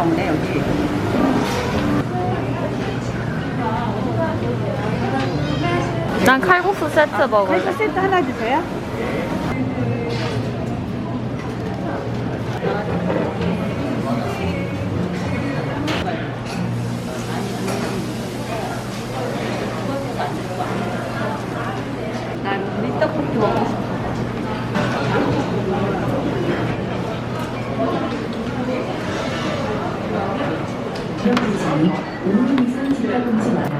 나오네 여기. 난 칼국수 세트 먹을래. 칼국수 세트 하나 주세요. 난 밀떡볶이 먹고 싶어.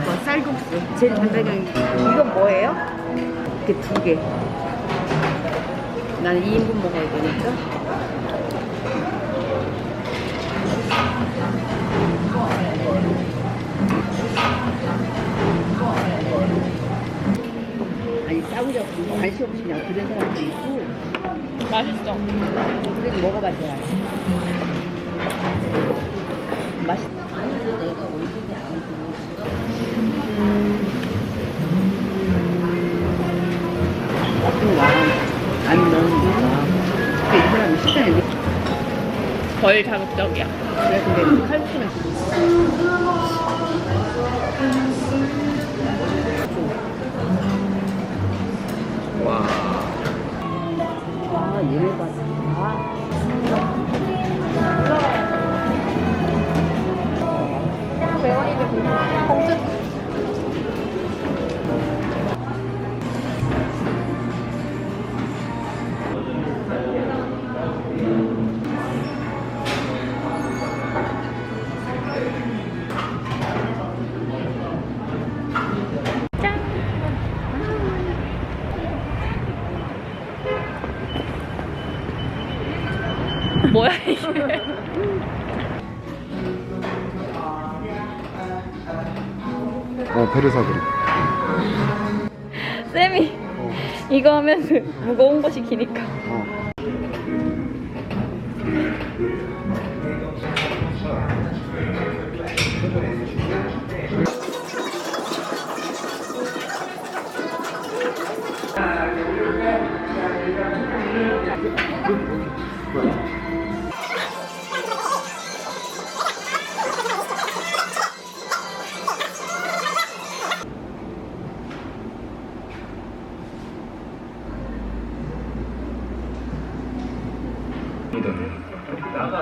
이거 쌀국수 제일 간단하게 이건 뭐예요? 이렇게 두 개. 나는 2인분 먹어야 되니까. 아니 싸우려고 관심 없이 그냥 그런 사람도 있고 맛있어. 그래도 먹어봐줘야 돼. 맛있. 내가 올리지 너는 누가? 근데 이 사람이 식당에 덜 자극적이야. 그래 근데 칼국수는 와. 아 얘네 봤어. 아. 어, 베르사그리. 쌤이 이거 하면 그 무거운 거 시키니까.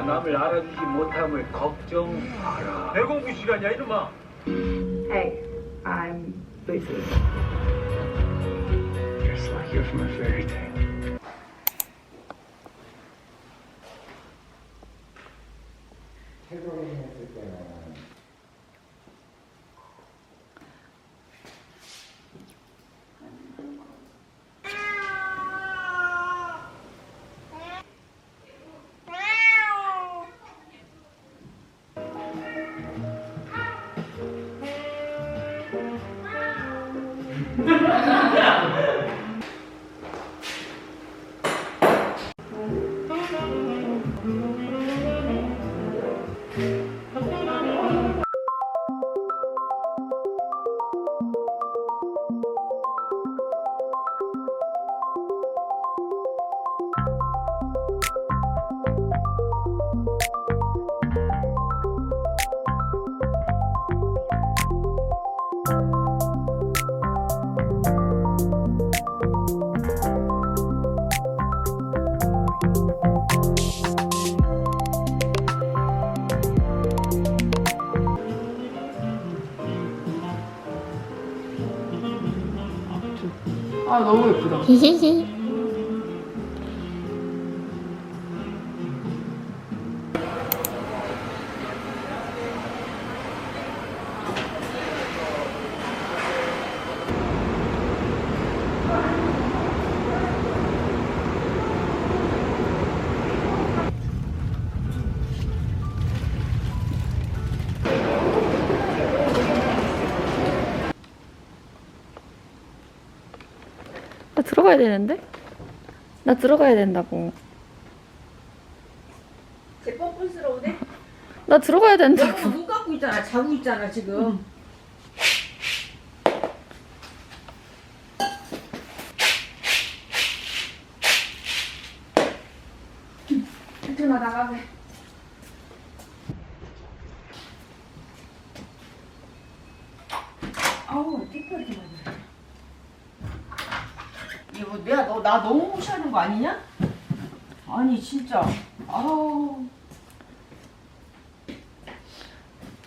남을 알아주지 못함을 걱정하라. 배공부 시간이야 이놈아. Hey, I'm busy. Just like you're from a fairy tale. 아 너무 예쁘다. 히히히. 들어가야 되는데? 나 들어가야 된다고. 제 뻔뻔스러우네. 나 들어가야 된다고. 눈 감고 있잖아. 자고 있잖아 지금. 나 나가게. 아우, 깨끗하게 나가. 게. 너나 너무 무시하는 거 아니냐? 아니 진짜 아우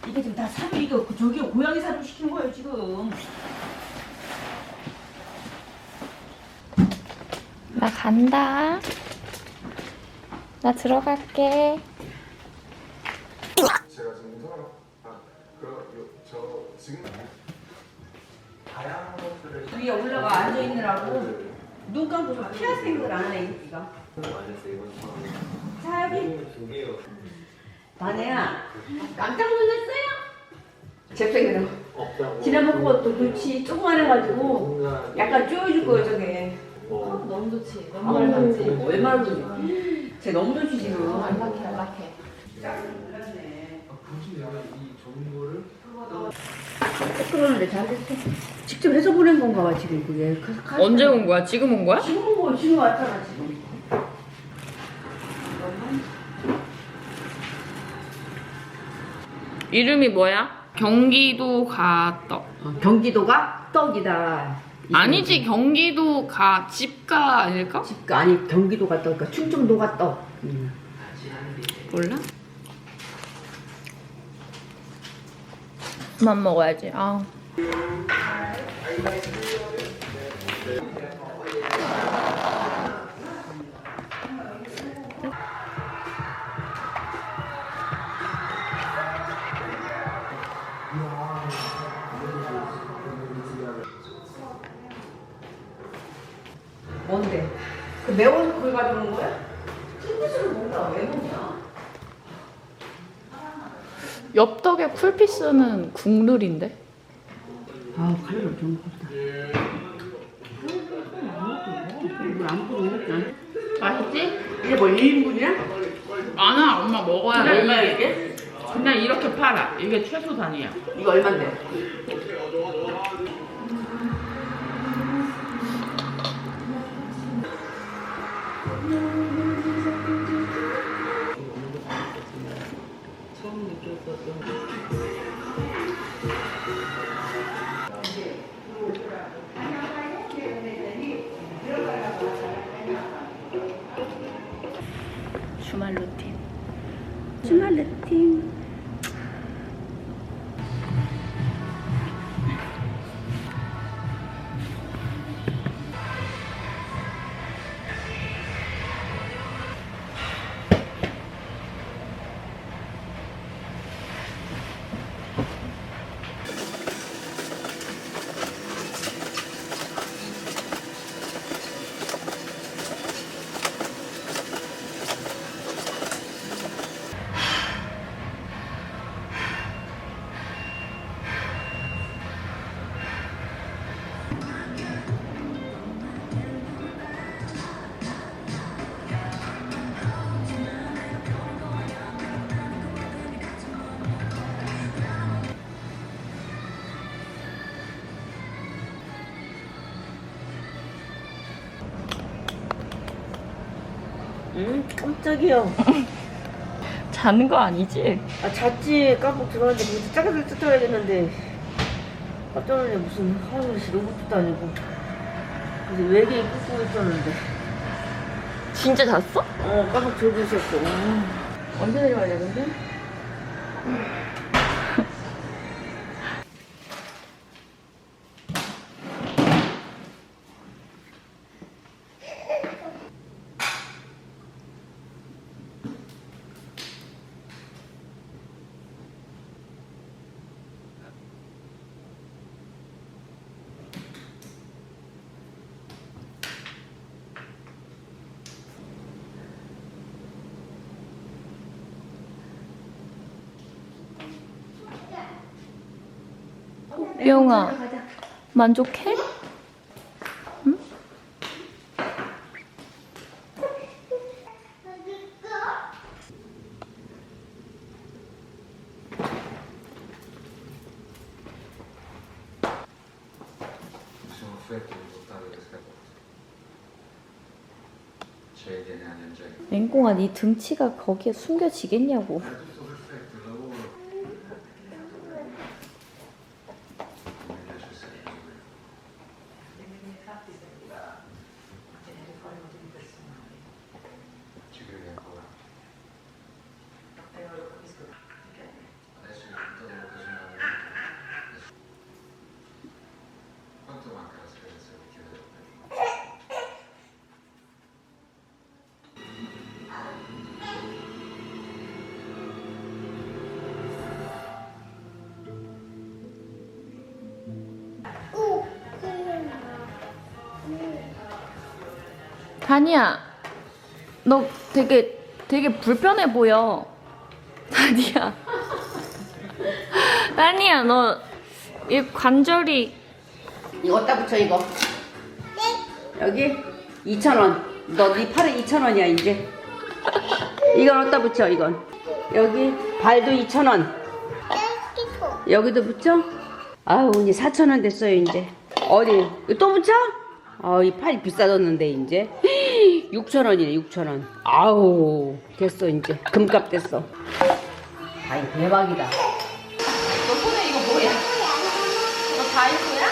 이게 지금 다 사료 이거 그 저기 고양이 사료 시킨 거예요 지금 나 간다. 나 들어갈게. 제가 지금 우선 아 그럼 요- 저 지금 다양한 것들을 위에 올라가 앉아 있느라고 눈 감고서 피할 생각을 안 해, 이가 자기 마네야 깜짝 놀랐어요? 잽생이로. 지난번 그것도 그렇지 조그만 해가지고 약간 쪼여줄 거예요 저게. 어, 너무 좋지. 너무 알맞지. 얼마나 좋지 쟤 너무 좋지 지금. 알맞게 알맞게 그러는데 잘 됐어 직접 해서 보낸 건가 봐 지금 그게 그- 그- 언제 온 거야? 지금 온 거야? 지금 온 거, 지금 왔잖아 지금 이름이 뭐야? 경기도 가떡. 어, 경기도가 떡이다 아니지 경기도 가 집가 아닐까? 집가 아니 경기도가 떡 그러니까 충청도가 떡 음. 몰라? 만 먹어야지. 아. 쿨피스는 국룰인데. 아 칼로 좀 먹었다 이걸 안 뿌려 먹지 맛있지? 이게 뭐 1인분이야? 많아 엄마 먹어야 돼. 얼마야 이게? 그냥 이렇게 팔아. 이게 최소 단위야. 이거 얼만데? አልወድም። እሱም አልወድም 응? 깜짝이야. 자는 거 아니지? 아 잤지. 깜빡 들어왔는데 무슨 짜가들 뜯어야겠는데. 깜짝 놀래 무슨 하늘씨 로봇도 아니고. 그래서 외계인 꿈꾸고 있었는데. 진짜 잤어? 어 깜빡 들고 있었어. 언제 내려가야 근데? 뿅아, 만족해? sono di 맹꽁아, 네 등치가 거기에 숨겨지겠냐고. 다니야, 너 되게 되게 불편해 보여. 다니야. 다니야, 너 이 관절이. 이거 어디다 붙여 이거? 여기? 2,000원. 너 네 팔에 2,000원이야 이제. 이건 어디다 붙여 이건? 여기? 발도 2,000원. 여기도 붙여? 아유 이제 4,000원 됐어요 이제. 어디? 이거 또 붙여? 아이 팔이 비싸졌는데 이제. 6,000원이네 6,000원. 아우 됐어 이제. 금값 됐어. 아이 대박이다. 너 손에 이거 뭐야? 너 다이소야?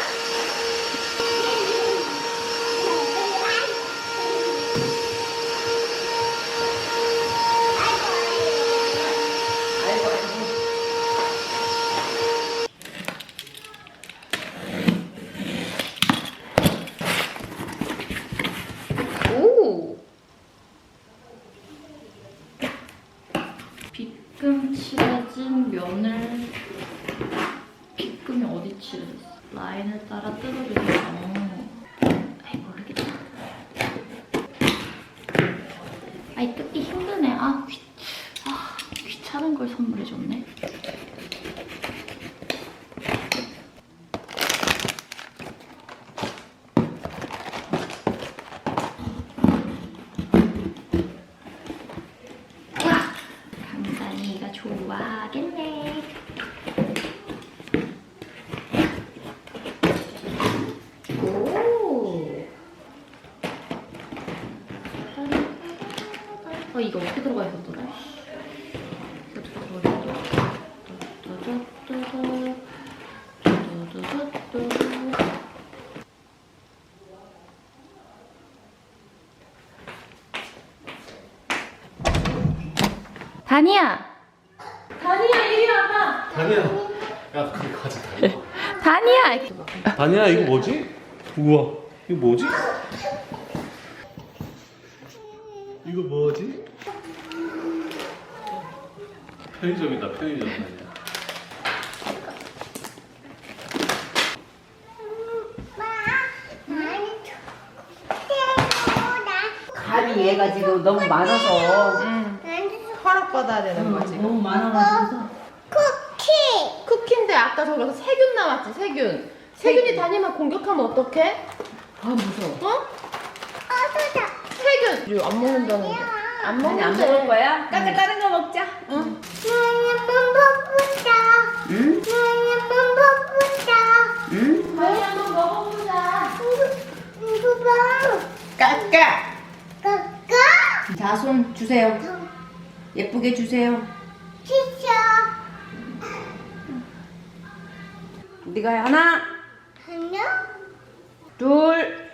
아이고 아이고 오. 빗금 칠해진 면을 빗금이 어디 칠해졌어? 라인을 따라 뜯어주세요. 아이 모르겠다. 아이 뜯기 힘드네. 아, 귀, 아 귀찮은 걸 선물해줬네. 와, 좋아하겠네. 오. 어 이거 어떻게 들어가 있었더라? 다니야. 다니야. 야, 그게 가지 다니야. 다니야. 다니야, 이거 뭐지? 우와, 이거 뭐지? 이거 뭐지? 편의점이다, 편의점 다니야. 얘가 지금 너무 많아서 허락받아야 되는 거지. 너무 많아가지고 쿠키인데 아까 저기서 세균 나왔지, 세균. 세균이 다니면 공격하면 어떡해? 아 무서워 어? 세균! 이거 안 먹는다는데. 안 아니 안 먹는데. 먹을 거야? 까까 다른 거 먹자 응? 응? 응? 다니 한번 먹어보자. 까까 자 손 주세요 예쁘게 주세요 네가 해. 하나. 둘.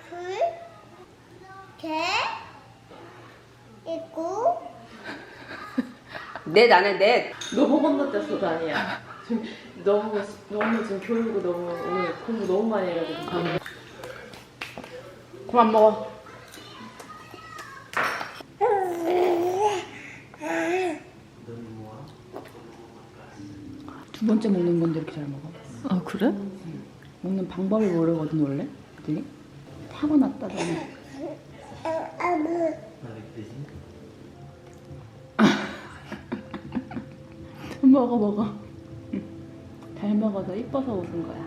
넷 안에 넷. 너무 건너뛰었어, 다니야. 지금 너무, 너무 지금 교육을 너무, 오늘 공부 너무 많이 해가지고. 그만 먹어. 두 번째 먹는 건데 이렇게 잘 먹어 아 그래? 먹는 방법을 모르거든 원래? 그랬더니 타고났다 너는 먹어 먹어. 응. 잘 먹어 너 이뻐서 웃은 거야